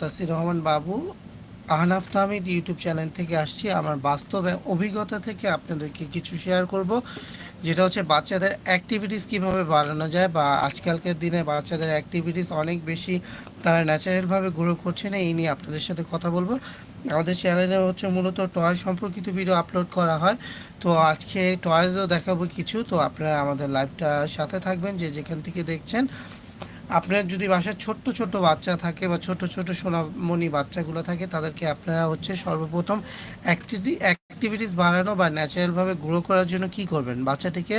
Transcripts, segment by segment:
তাসির রহমান বাবু, Ahnaf Tahmid YouTube channel থেকে আসছি। আমার বাস্তব অভিজ্ঞতা থেকে আপনাদেরকে কিছু শেয়ার করব, যেটা হচ্ছে বাচ্চাদের অ্যাক্টিভিটিস কীভাবে বাড়ানো যায় বা আজকালকার দিনে বাচ্চাদের অ্যাক্টিভিটিস অনেক বেশি তারা ন্যাচারালভাবে গ্রো করছে না, এই নিয়ে আপনাদের সাথে কথা বলব। আমাদের চ্যানেলে হচ্ছে মূলত টয় সম্পর্কিত ভিডিও আপলোড করা হয়। তো আজকে টয়েসও দেখাবো কিছু, তো আপনারা আমাদের লাইভটা সাথে থাকবেন, যে যেখান থেকে দেখছেন। আপনার যদি বাসায় ছোট্ট ছোট্ট বাচ্চা থাকে বা ছোট ছোট সোনামণি বাচ্চাগুলো থাকে, তাদেরকে আপনারা হচ্ছে সর্বপ্রথম অ্যাক্টিভিটি অ্যাক্টিভিটিস বাড়ানো বা ন্যাচারালভাবে গ্রো করার জন্য কি করবেন? বাচ্চাটিকে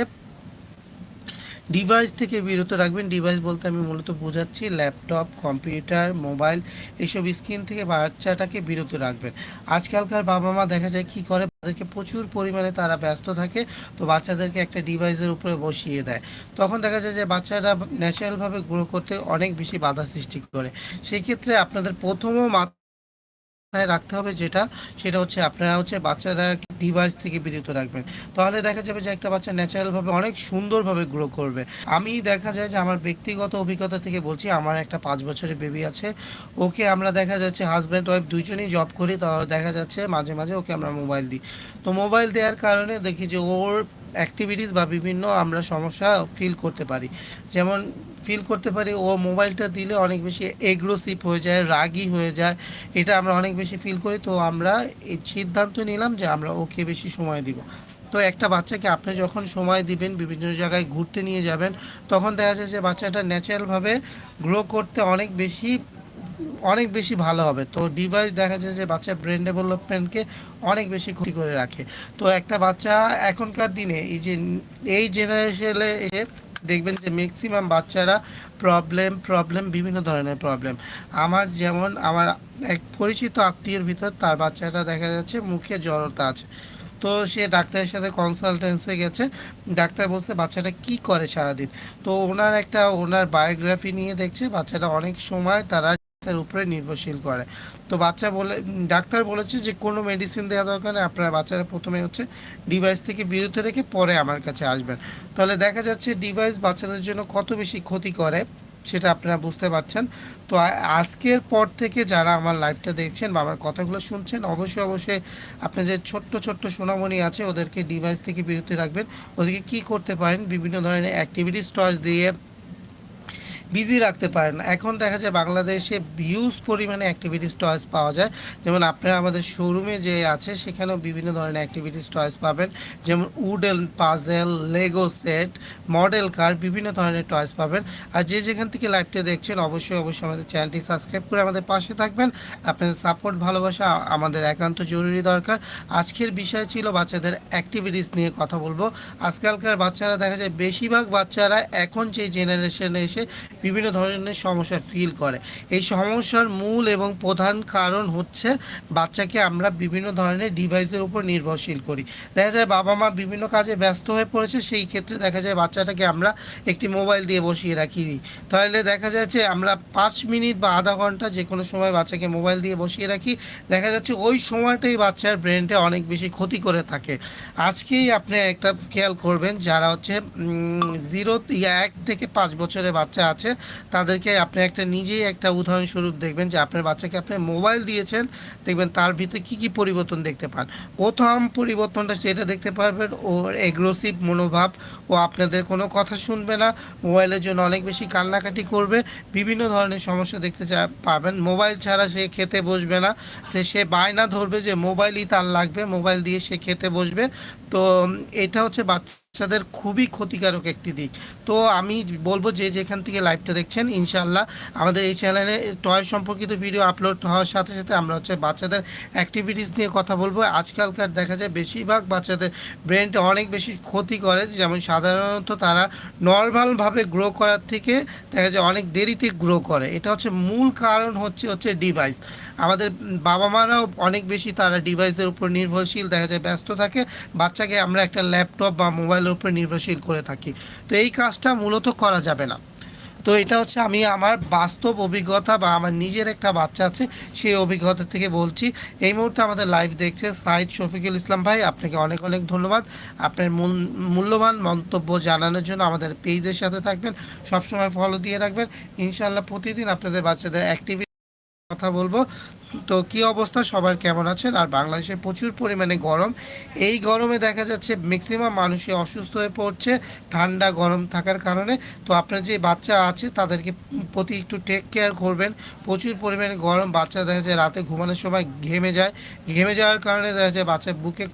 ডিভাইস থেকে বিরত রাখবেন। ডিভাইস বলতে আমি মূলত বোঝাচ্ছি ল্যাপটপ কম্পিউটার মোবাইল এইসব স্ক্রিন থেকে বাচ্চাটাকে বিরত রাখবেন। আজকালকার বাবা মা দেখা যায় কি করে? তাদেরকে প্রচুর পরিমাণে তারা ব্যস্ত থাকে, তো বাচ্চাদেরকে একটা ডিভাইসের উপরে বসিয়ে দেয়। তখন দেখা যায় যে বাচ্চারা ন্যাচারালভাবে গ্রো করতে অনেক বেশি বাধা সৃষ্টি করে। সেই ক্ষেত্রে আপনাদের প্রথমও মাথায় রাখতে হবে যেটা, সেটা হচ্ছে আপনারা হচ্ছে বাচ্চারা ডিভাইস থেকে বিরত রাখবেন। তাহলে দেখা যাবে যে একটা বাচ্চা ন্যাচারালভাবে অনেক সুন্দরভাবে গ্রো করবে। আমি দেখা যায় যে আমার ব্যক্তিগত অভিজ্ঞতা থেকে বলছি, আমার একটা পাঁচ বছরের বেবি আছে। ওকে আমরা দেখা যাচ্ছে হাজব্যান্ড ওয়াইফ দুইজনেই জব করি তাহলে দেখা যাচ্ছে মাঝে মাঝে ওকে আমরা মোবাইল দিই। তো মোবাইল দেওয়ার কারণে দেখি যে ওর অ্যাক্টিভিটিস বা বিভিন্ন আমরা সমস্যা ফিল করতে পারি। যেমন ফিল করতে পারি, ও মোবাইলটা দিলে অনেক বেশি এগ্রেসিভ হয়ে যায়, রাগী হয়ে যায়, এটা আমরা অনেক বেশি ফিল করি। তো আমরা এই সিদ্ধান্ত নিলাম যে আমরা ওকে বেশি সময় দিব। তো একটা বাচ্চাকে আপনি যখন সময় দিবেন, বিভিন্ন জায়গায় ঘুরতে নিয়ে যাবেন, তখন দেখা যায় যে বাচ্চাটা ন্যাচারালভাবে গ্রো করতে অনেক বেশি অনেক বেশি ভালো হবে। তো ডিভাইস দেখা যায় যে বাচ্চার ব্রেন ডেভেলপমেন্টকে অনেক বেশি ক্ষতি করে রাখে। তো একটা বাচ্চা এখনকার দিনে এই যে, এই জেনারেশনে এসে দেখবেন যে ম্যাক্সিমাম বাচ্চারা প্রবলেম প্রবলেম বিভিন্ন ধরনের প্রবলেম আমার যেমন, আমার এক পরিচিত আত্মীয়ের ভিতর তার বাচ্চাটা দেখা যাচ্ছে মুখে জড়তা আছে। তো সে ডাক্তারের সাথে কনসালটেন্সে গেছে। ডাক্তার বলছে, বাচ্চাটা কি করে সারাদিন? তো ওনার একটা, ওনার বায়োগ্রাফি নিয়ে দেখছে। বাচ্চাটা অনেক সময় তারা ডাক্তারের উপরে নির্ভরশীল করে। তো বাচ্চা বলে, ডাক্তার বলেছে যে কোনো মেডিসিন দেওয়া দরকার নেই, আপনার বাচ্চারা প্রথমে হচ্ছে ডিভাইস থেকে বিরত রেখে পরে আমার কাছে আসবেন। তাহলে দেখা যাচ্ছে ডিভাইস বাচ্চাদের জন্য কত বেশি ক্ষতি করে, সেটা আপনারা বুঝতে পারছেন। তো আজকের পর থেকে যারা আমার লাইভটা দেখছেন বা আমার কথাগুলো শুনছেন, অবশ্যই অবশ্যই আপনি যে ছোট্ট ছোট্ট সোনামণি আছে, ওদেরকে ডিভাইস থেকে বিরত রাখবেন। ওদেরকে কি করতে পারেন? বিভিন্ন ধরনের অ্যাক্টিভিটিস টয়েস দিয়ে বিজি রাখতে পারেন এখন দেখা যায় বাংলাদেশে হিউজ পরিমাণে অ্যাক্টিভিটিস টয়েস পাওয়া যায়। যেমন আপনারা আমাদের শোরুমে যে আছে, সেখানেও বিভিন্ন ধরনের অ্যাক্টিভিটিস টয়েস পাবেন। যেমন wooden puzzle Lego set model car বিভিন্ন ধরনের টয়েস পাবেন। আর যে যেখান থেকে লাইভটা দেখছেন, অবশ্যই অবশ্যই আমাদের চ্যানেলটি সাবস্ক্রাইব করে আমাদের পাশে থাকবেন। আপনাদের সাপোর্ট ভালোবাসা আমাদের একান্ত জরুরি দরকার। আজকের বিষয় ছিল বাচ্চাদের অ্যাক্টিভিটিস নিয়ে কথা বলব। আজকালকার বাচ্চারা দেখা যায়, বেশিরভাগ বাচ্চারা এখন যে জেনারেশনে এসে বিভিন্ন ধরনের সমস্যা ফিল করে। এই সমস্যার মূল এবং প্রধান কারণ হচ্ছে বাচ্চাকে আমরা বিভিন্ন ধরনের ডিভাইসের উপর নির্ভরশীল করি। দেখা যায় বাবা মা বিভিন্ন কাজে ব্যস্ত হয়ে পড়েছে, সেই ক্ষেত্রে দেখা যায় বাচ্চাটাকে আমরা একটি মোবাইল দিয়ে বসিয়ে রাখি। তাহলে দেখা যাচ্ছে আমরা পাঁচ মিনিট বা আধা ঘণ্টা যে কোনো সময় বাচ্চাকে মোবাইল দিয়ে বসিয়ে রাখি। দেখা যাচ্ছে ওই সময়টাই বাচ্চার ব্রেনটা অনেক বেশি ক্ষতি করে থাকে। আজকেই আপনি একটা খেয়াল করবেন, যারা হচ্ছে জিরো এক থেকে পাঁচ বছরের বাচ্চা আছে তাদেরকে আপনি একটা নিজেই একটা উদাহরণস্বরূপ দেখবেন যে আপনার বাচ্চাকে আপনি মোবাইল দিয়েছেন, দেখবেন তার ভিতরে কি কি পরিবর্তন দেখতে পান। প্রথম পরিবর্তনটা সেটা দেখতে পারবেন ওর এগ্রেসিভ মনোভাব, ও আপনাদের কোনো কথা শুনবে না, মোবাইলের জন্য অনেক বেশি কান্নাকাটি করবে, বিভিন্ন ধরনের সমস্যা দেখতে পাবেন। মোবাইল ছাড়া সে খেতে বসবে না সে বায়না ধরবে যে মোবাইলই তার লাগবে, মোবাইল দিয়ে সে খেতে বসবে। তো এটা হচ্ছে বাচ্চাদের খুবই ক্ষতিকারক একটি দিক। তো আমি বলব যে যেখান থেকে লাইভটা দেখছেন ইনশাল্লাহ আমাদের এই চ্যানেলে টয় সম্পর্কিত ভিডিও আপলোড হওয়ার সাথে সাথে আমরা হচ্ছে বাচ্চাদের অ্যাক্টিভিটিস নিয়ে কথা বলব। আজকালকার দেখা যায় বেশিরভাগ বাচ্চাদের ব্রেনটা অনেক বেশি ক্ষতি করে, যেমন সাধারণত তারা নর্মালভাবে গ্রো করার থেকে দেখা যায় অনেক দেরিতে গ্রো করে। এটা হচ্ছে মূল কারণ হচ্ছে হচ্ছে ডিভাইস আমাদের বাবা মারাও অনেক বেশি তারা ডিভাইসের উপর নির্ভরশীল, দেখা যায় ব্যস্ত থাকে। বাচ্চাকে আমরা একটা ল্যাপটপ বা মোবাইলের উপর নির্ভরশীল করে থাকি। তো এই কাজটা মূলত করা যাবে না। তো এটা হচ্ছে আমি আমার বাস্তব অভিজ্ঞতা বা আমার নিজের একটা বাচ্চা আছে, সেই অভিজ্ঞতা থেকে বলছি। এই মুহূর্তে আমাদের লাইভ দেখছে সাইদ শফিকুল ইসলাম ভাই, আপনাকে অনেক অনেক ধন্যবাদ। আপনার মূল- মূল্যবান মন্তব্য জানানোর জন্য আমাদের পেজের সাথে থাকবেন। সবসময় ফলো দিয়ে রাখবেন। ইনশাআল্লাহ প্রতিদিন আপনাদের বাচ্চাদের অ্যাক্টিভিটি কথা বলব। তো কি অবস্থা? সবার কেমন আছেন? আর বাংলাদেশে প্রচুর পরিমাণে গরম। এই গরমে দেখা যাচ্ছে ম্যাক্সিমাম মানুষই অসুস্থ হয়ে পড়ছে, ঠান্ডা, গরম থাকার কারণে। তো আপনার যে বাচ্চা আছে, তাদেরকে প্রতি একটু টেক কেয়ার করবেন। প্রচুর পরিমাণে গরম, বাচ্চা দেখা যায় রাতে ঘুমানোর সময় ঘেমে যায়। ঘেমে যাওয়ার কারণে দেখা যায় বাচ্চার বুকে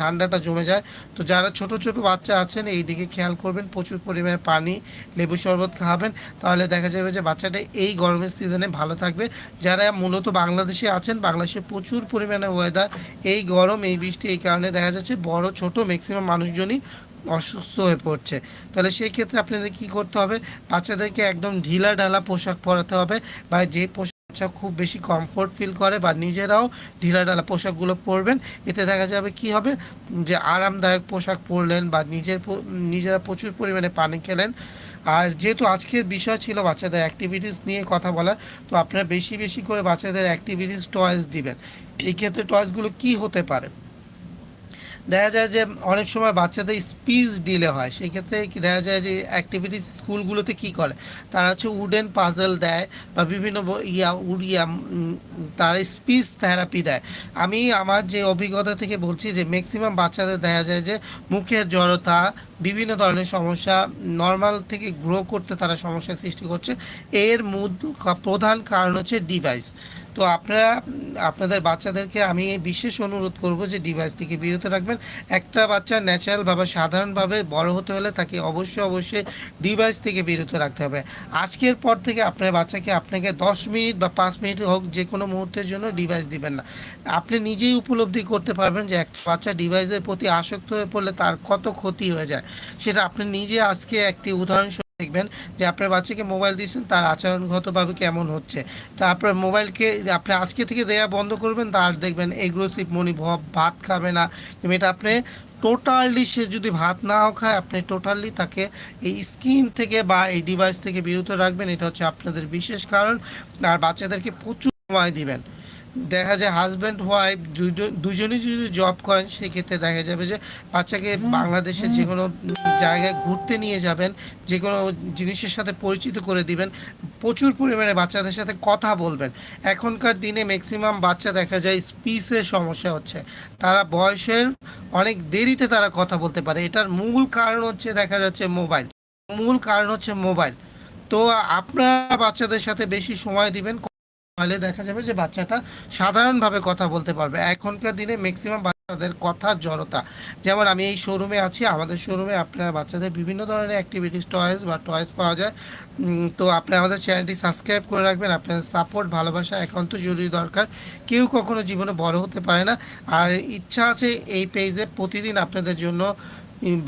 ঠান্ডাটা জমে যায়। তো যারা ছোট ছোট বাচ্চা আছেন, এই দিকে খেয়াল করবেন। প্রচুর পরিমাণে পানি, লেবু শরবত খাবেন। তাহলে দেখা যাবে যে বাচ্চাটা এই গরমের সিজনে ভালো থাকবে। যারা মূলত বাংলাদেশে আছেন, বাংলাদেশে প্রচুর পরিমাণে ওয়েদার এই গরম, এই বৃষ্টি, এই কারণে দেখা যাচ্ছে বড়, ছোট ম্যাক্সিমাম মানুষজনই অসুস্থ হয়ে পড়ছে। তাহলে সেই ক্ষেত্রে আপনাদের কি করতে হবে? বাচ্চাদেরকে একদম ঢিলা ঢালা পোশাক পরাতে হবে। বা যে পোশাক বাচ্চা খুব বেশি কমফোর্ট ফিল করে বা নিজেরাও ঢিলা ঢালা পোশাকগুলো পরবেন, এতে দেখা যাবে কি হবে? যে আরামদায়ক পোশাক পরলেন বা নিজের নিজেরা প্রচুর পরিমাণে পানি খেলেন আর যেহেতু আজকের বিষয় ছিল বাচ্চাদের অ্যাক্টিভিটিস নিয়ে কথা বলার, তো আপনারা বেশি বেশি করে বাচ্চাদের অ্যাক্টিভিটিস টয়েস দিবেন। এই ক্ষেত্রে টয়েসগুলো কি হতে পারে? দেখা যায় যে অনেক সময় বাচ্চাদের স্পিচ ডিলে হয়। সেই ক্ষেত্রে কি দেখা যায় যে অ্যাক্টিভিটিস স্কুলগুলোতে কি করে? তারা হচ্ছে উডেন পাজল দেয় বা বিভিন্ন ইয়া উড়িয়া তারা স্পিচ থেরাপি দেয়। আমি আমার যে অভিজ্ঞতা থেকে বলছি যে ম্যাক্সিমাম বাচ্চাদের দেখা যায় যে মুখের জড়তা, বিভিন্ন ধরনের সমস্যা নর্মাল থেকে গ্রো করতে তারা সমস্যার সৃষ্টি করছে। এর মূল প্রধান কারণ হচ্ছে ডিভাইস তো আপনারা, আপনাদের বাচ্চাদেরকে আমি বিশেষ অনুরোধ করব যে ডিভাইস থেকে বিরত রাখবেন। একটা বাচ্চা ন্যাচারালভাবে সাধারণভাবে বড় হতে হলে তাকে অবশ্যই অবশ্যই ডিভাইস থেকে বিরত রাখতে হবে। আজকের পর থেকে আপনার বাচ্চাকে আপনাকে দশ মিনিট বা পাঁচ মিনিট হোক যে কোনো মুহূর্তের জন্য ডিভাইস দিবেন না। আপনি নিজেই উপলব্ধি করতে পারবেন যে একটা বাচ্চা ডিভাইসের প্রতি আসক্ত হয়ে পড়লে তার কত ক্ষতি হয়ে যায়। সেটা আপনি নিজে আজকে একটি উদাহরণ দেখবেন যে আপনার বাচ্চাকে মোবাইল দিয়েছেন, তার আচরণগতভাবে কেমন হচ্ছে। তা আপনার মোবাইলকে আপনি আজকে থেকে দেয়া বন্ধ করবেন তার দেখবেন এগ্রেসিভ মনোভাব ভাত খাবে না। এটা আপনি টোটালি সে যদি ভাত নাও খায়, আপনি টোটালি তাকে এই স্ক্রিন থেকে বা এই ডিভাইস থেকে বিরত রাখবেন। এটা হচ্ছে আপনাদের বিশেষ কারণ। আর বাচ্চাদেরকে প্রচুর সময় দিবেন। দেখা যায় হাজব্যান্ড ওয়াইফ দুজনেই যদি জব করেন, সেক্ষেত্রে দেখা যাবে যে বাচ্চাকে বাংলাদেশে যে কোনো জায়গায় ঘুরতে নিয়ে যাবেন, যে কোনো জিনিসের সাথে পরিচিত করে দিবেন, প্রচুর পরিমাণে বাচ্চাদের সাথে কথা বলবেন। এখনকার দিনে ম্যাক্সিমাম বাচ্চা দেখা যায় স্পিচের সমস্যা হচ্ছে। তারা বয়সের অনেক দেরিতে তারা কথা বলতে পারে। এটার মূল কারণ হচ্ছে দেখা যাচ্ছে মোবাইল মূল কারণ হচ্ছে মোবাইল তো আপনারা বাচ্চাদের সাথে বেশি সময় দিবেন তাহলে দেখা যাবে যে বাচ্চাটা সাধারণভাবে কথা বলতে পারবে। এখনকার দিনে ম্যাক্সিমাম বাচ্চাদের কথার জড়তা। যেমন আমি এই শোরুমে আছি, আমাদের শোরুমে আপনার বাচ্চাদের বিভিন্ন ধরনের অ্যাক্টিভিটিস টয়েস বা টয়েস পাওয়া যায়। তো আপনি আমাদের চ্যানেলটি সাবস্ক্রাইব করে রাখবেন। আপনার সাপোর্ট ভালোবাসা একান্ত জরুরি দরকার। কেউ কখনো জীবনে বড় হতে পারে না। আর ইচ্ছা আছে এই পেজে প্রতিদিন আপনাদের জন্য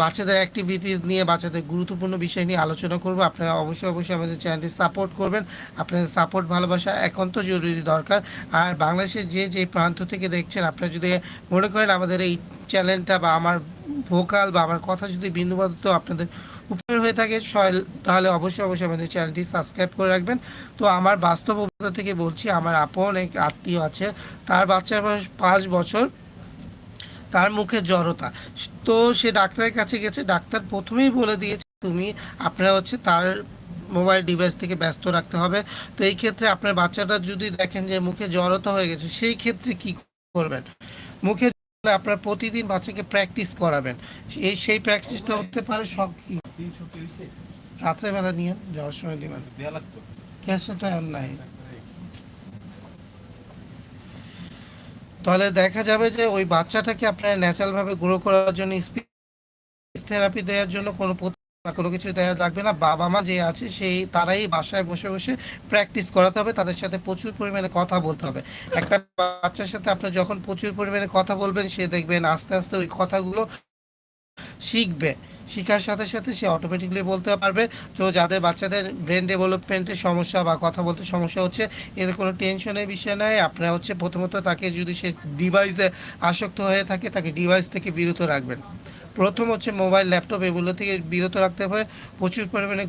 বাচ্চাদের অ্যাক্টিভিটিস নিয়ে, বাচ্চাদের গুরুত্বপূর্ণ বিষয় নিয়ে আলোচনা করব। আপনারা অবশ্যই অবশ্যই আমাদের চ্যানেলটি সাপোর্ট করবেন। আপনাদের সাপোর্ট ভালোবাসা একান্ত জরুরি দরকার। আর বাংলাদেশের যে যে প্রান্ত থেকে দেখছেন, আপনারা যদি মনে করেন আমাদের এই চ্যানেলটা বা আমার ভোকাল বা আমার কথা যদি বিন্দুমাত্র আপনাদের উপর হয়ে থাকে তাহলে অবশ্যই অবশ্যই আমাদের চ্যানেলটি সাবস্ক্রাইব করে রাখবেন। তো আমার বাস্তব অভিজ্ঞতা থেকে বলছি, আমার আপন এক আত্মীয় আছে। তার বাচ্চার বয়স পাঁচ বছর। তার মুখে জড়তা। তো সে ডাক্তারের কাছে গেছে ডাক্তার প্রথমেই বলে দিয়েছে তুমি আপনারা হচ্ছে তার মোবাইল ডিভাইস থেকে ব্যস্ত রাখতে হবে। তো এই ক্ষেত্রে আপনার বাচ্চাটা যদি দেখেন যে মুখে জড়তা হয়ে গেছে সেই ক্ষেত্রে কি করবেন? মুখে আপনার প্রতিদিন বাচ্চাকে প্র্যাকটিস করাবেন। এই সেই প্র্যাকটিসটা হতে পারে সব কি? রাত্রেবেলা নিয়ে যাওয়ার সময় দেবেন। ক্যাশে তো এখন নাই। তাহলে দেখা যাবে যে ওই বাচ্চাটাকে আপনার ন্যাচারালভাবে গ্রো করার জন্য স্পিচ থেরাপি দেওয়ার জন্য কোনো কোনো কিছু দেওয়া লাগবে না। বাবা মা যে আছে, সেই তারাই বাসায় বসে বসে প্র্যাকটিস করাতে হবে। তাদের সাথে প্রচুর পরিমাণে কথা বলতে হবে। একটা বাচ্চার সাথে আপনি যখন প্রচুর পরিমাণে কথা বলবেন, সে দেখবেন আস্তে আস্তে ওই কথাগুলো শিখবে। শেখার সাথে সাথে সে অটোমেটিকলি বলতে পারবে তো যাদের বাচ্চাদের ব্রেন ডেভেলপমেন্টের সমস্যা বা কথা বলতে সমস্যা হচ্ছে এতে কোনো টেনশনের বিষয় নয় আপনারা হচ্ছে প্রথমত তাকে যদি সে ডিভাইসে আসক্ত হয়ে থাকে, তাকে ডিভাইস থেকে বিরত রাখবেন। প্রথম হচ্ছে মোবাইল, ল্যাপটপ, এগুলো থেকে বিরত রাখতে হবে। প্রচুর পরিমাণে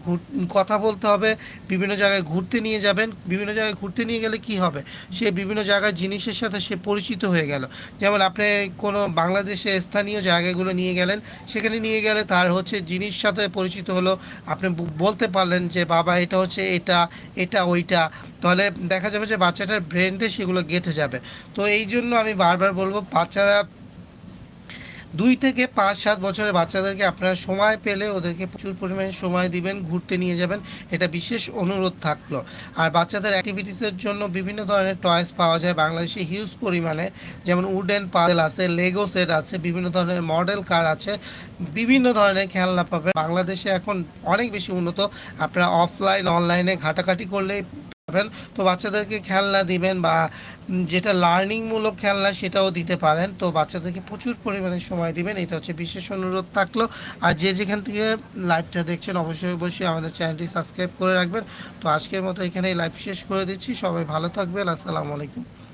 কথা বলতে হবে। বিভিন্ন জায়গায় ঘুরতে নিয়ে যাবেন। বিভিন্ন জায়গায় ঘুরতে নিয়ে গেলে কি হবে? সে বিভিন্ন জায়গায় জিনিসের সাথে সে পরিচিত হয়ে গেল। যেমন আপনি কোনো বাংলাদেশে স্থানীয় জায়গাগুলো নিয়ে গেলেন। সেখানে নিয়ে গেলে তার হচ্ছে জিনিস সাথে পরিচিত হলো। আপনি বলতে পারলেন যে, বাবা, এটা হচ্ছে এটা এটা ওইটা। তাহলে দেখা যাবে যে, বাচ্চাটার ব্রেনটে সেগুলো গেঁথে যাবে। তো এই জন্য আমি বারবার বলব, বাচ্চারা দুই থেকে পাঁচ, সাত বছরের বাচ্চাদেরকে আপনারা সময় পেলে ওদেরকে প্রচুর পরিমাণে সময় দিবেন, ঘুরতে নিয়ে যাবেন। এটা বিশেষ অনুরোধ থাকল। আর বাচ্চাদের অ্যাক্টিভিটিসের জন্য বিভিন্ন ধরনের টয়েস পাওয়া যায়। বাংলাদেশে হিউজ পরিমাণে, যেমন উডেন পাজেল আছে লেগো সেট আছে, বিভিন্ন ধরনের মডেল কার আছে, বিভিন্ন ধরনের খেলনা পাবেন। বাংলাদেশে এখন অনেক বেশি উন্নত। আপনারা অফলাইন অনলাইনে ঘাটাঘাটি করলেই পাবেন তো বাচ্চাদেরকে খেলনা দিবেন বা যেটা লার্নিংমূলক খেলনা সেটাও দিতে পারেন। তো বাচ্চাদেরকে প্রচুর পরিমাণে সময় দিবেন। এটা হচ্ছে বিশেষ অনুরোধ থাকল। আর যে যেখান থেকে লাইভটা দেখছেন, অবশ্যই অবশ্যই আমাদের চ্যানেলটি সাবস্ক্রাইব করে রাখবেন। তো আজকের মতো এখানেই লাইভ শেষ করে দিচ্ছি। সবাই ভালো থাকবেন। আসসালামু আলাইকুম।